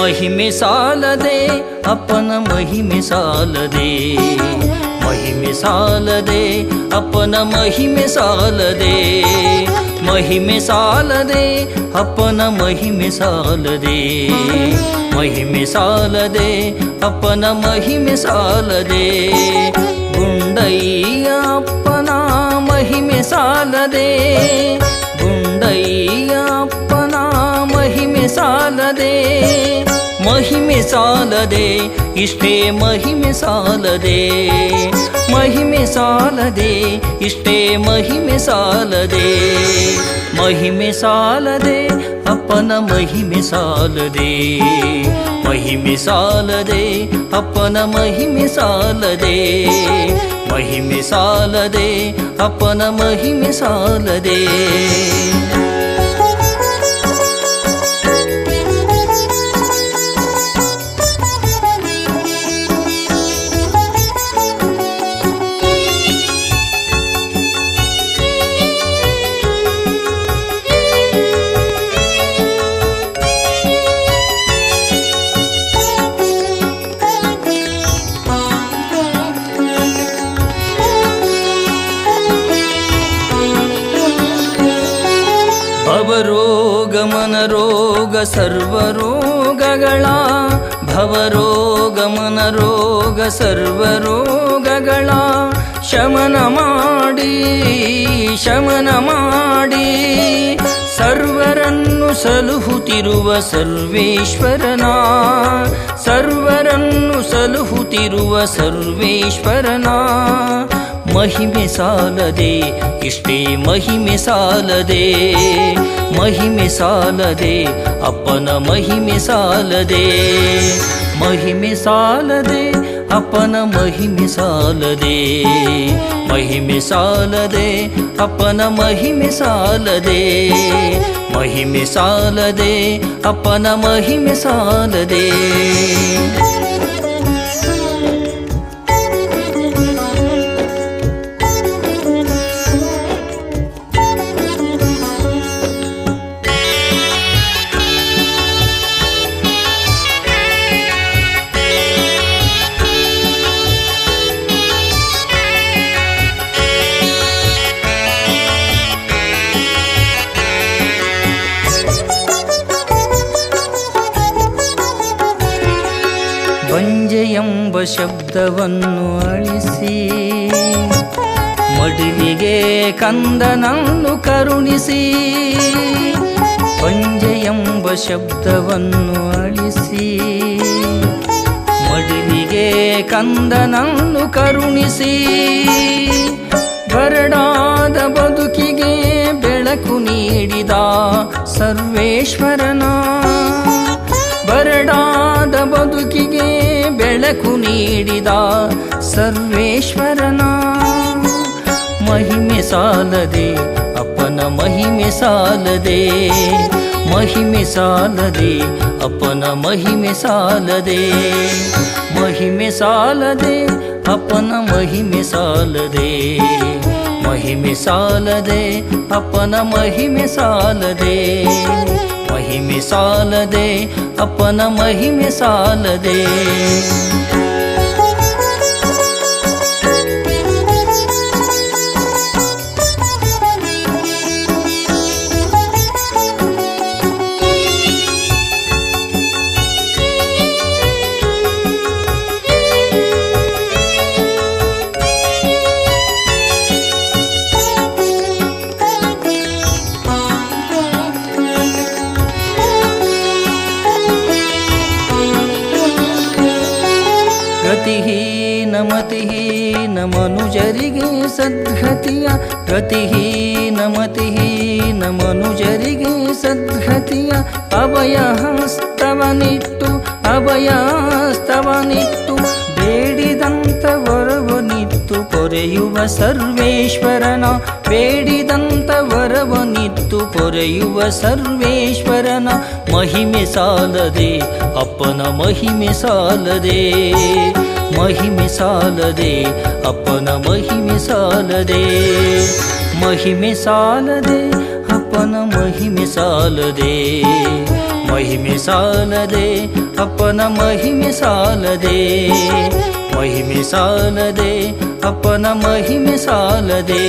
ಮಹಿಮೆ ಸಾಲದೆ, ಅಪ್ಪನ ಮಹಿಮೆ ಸಾಲದೆ. ಮಹಿಮೆ ಸಾಲದೆ, ಅಪ್ಪನ ಮಹಿಮೆ ಸಾಲದೆ. ಮಹಿಮೆ ಸಾಲದೆ, ಅಪ್ಪನ ಮಹಿಮೆ ಸಾಲದೆ. ಮಹಿಮೆ ಸಾಲದೆ, ಅಪ್ಪನ ಮಹಿಮೆ ಸಾಲದೆ. ಗುಂಡಯ್ಯ ಅಪ್ಪನ ಮಹಿಮೆ ಸಾಲದೆ. ಮಹಿಮೆ ಸಾಲದೆ, ಇಷ್ಟೇ ಮಹಿಮೆ ಸಾಲದೆ. ಮಹಿಮೆ ಸಾಲದೆ, ಇಷ್ಟೇ ಮಹಿಮೆ ಸಾಲದೆ. ಮಹಿಮೆ ಸಾಲದೆ, ಅಪ್ಪನ ಮಹಿಮೆ ಸಾಲದೆ. ಮಹಿಮೆ ಸಾಲದೆ, ಅಪ್ಪನ ಮಹಿಮೆ ಸಾಲದೆ. ಮಹಿಮೆ ಸಾಲದೆ, ಅಪ್ಪನ ಮಹಿಮೆ ಸಾಲದೆ. ಭವರೋಗ ಮನರೋಗ ಸರ್ವರೋಗಗಳ ಭವರೋಗ ಮನರೋಗ ಸರ್ವರೋಗಗಳ ಶಮನ ಮಾಡಿ ಶಮನ ಮಾಡಿ, ಸರ್ವರನ್ನು ಸಲುಹುತ್ತಿರುವ ಸರ್ವೇಶ್ವರನ, ಸರ್ವರನ್ನು ಸಲುಹುತ್ತಿರುವ ಸರ್ವೇಶ್ವರನ. ಮಹಿಮೆ ಸಾಲದೆ ಇಷ್ಟೇ ಮಹಿಮೆ ಸಾಲದೆ ಮಹಿಮೆ ಸಾಲದೆ, ಅಪ್ಪನ ಮಹಿಮೆ ಸಾಲದೆ. ಮಹಿಮೆ ಸಾಲದೆ, ಅಪ್ಪನ ಮಹಿಮೆ ಸಾಲದೆ. ಮಹಿಮೆ ಸಾಲದೆ, ಅಪ್ಪನ ಮಹಿಮೆ ಸಾಲದೆ. ಮಹಿಮೆ ಸಾಲದೆ, ಅಪ್ಪನ ಮಹಿಮೆ ಸಾಲದೆ. ಶಬ್ದವನ್ನು ಅಳಿಸಿ ಮಡಿಲಿಗೆ ಕಂದನನ್ನು ಕರುಣಿಸಿ, ಪಂಜೆ ಎಂಬ ಶಬ್ದವನ್ನು ಅಳಿಸಿ ಮಡಿಲಿಗೆ ಕಂದನನ್ನು ಕರುಣಿಸಿ, ಬರಡಾದ ಬದುಕಿಗೆ ಬೆಳಕು ನೀಡಿದ ಸರ್ವೇಶ್ವರನ ಬದುಕಿಗೆ ಬೆಳಕು ನೀಡಿದ ಸರ್ವೇಶ್ವರನ ಮಹಿಮೆ ಸಾಲದೆ ಅಪ್ಪನ ಮಹಿಮೆ ಸಾಲದೆ ಮಹಿಮೆ ಸಾಲದೆ ಅಪ್ಪನ ಮಹಿಮೆ ಸಾಲದೆ ಮಹಿಮೆ ಸಾಲದೆ ಅಪ್ಪನ ಮಹಿಮೆ ಸಾಲದೆ ಮಹಿಮೆ ಸಾಲದೆ ಅಪ್ಪನ ಮಹಿಮೆ ಸಾಲದೆ ಮಹಿಮೆ ಸಾಲದೆ ಅಪ್ಪನ ಮಹಿಮೆ ಸಾಲದೆ ಗತಿಹೀನ ಮತಿಹೀನ ಮನುಜರಿಗೆ ಸದ್ಗತಿಯ ಗತಿಹೀನ ಮತಿಹೀನ ಮನುಜರಿಗೆ ಸದ್ಗತಿಯ ಅಭಯ ಹಸ್ತವನಿಟ್ಟು ಅಭಯ ಬೇಡಿದಂತ ವರವನಿತ್ತು ಪೊರೆಯುವ ಸರ್ವೇಶ್ವರನ ಬೇಡಿದಂತ ವರವನಿತ್ತು ಪೊರೆಯುವ ಸರ್ವೇಶ್ವರನ ಮಹಿಮೆ ಸಾಲದೆ, ಅಪ್ಪನ ಮಹಿಮೆ ಸಾಲದೆ ಮಹಿಮೆ ಸಾಲದೆ, ಅಪ್ಪನ ಮಹಿಮೆ ಸಾಲದೆ ಮಹಿಮೆ ಸಾಲದೆ, ಅಪ್ಪನ ಮಹಿಮೆ ಸಾಲದೆ ಮಹಿಮೆ ಸಾಲದೆ, ಅಪ್ಪನ ಮಹಿಮೆ ಸಾಲದೆ ಮಹಿಮೆ ಸಾಲದೆ, ಅಪ್ಪನ ಮಹಿಮೆ ಸಾಲದೆ.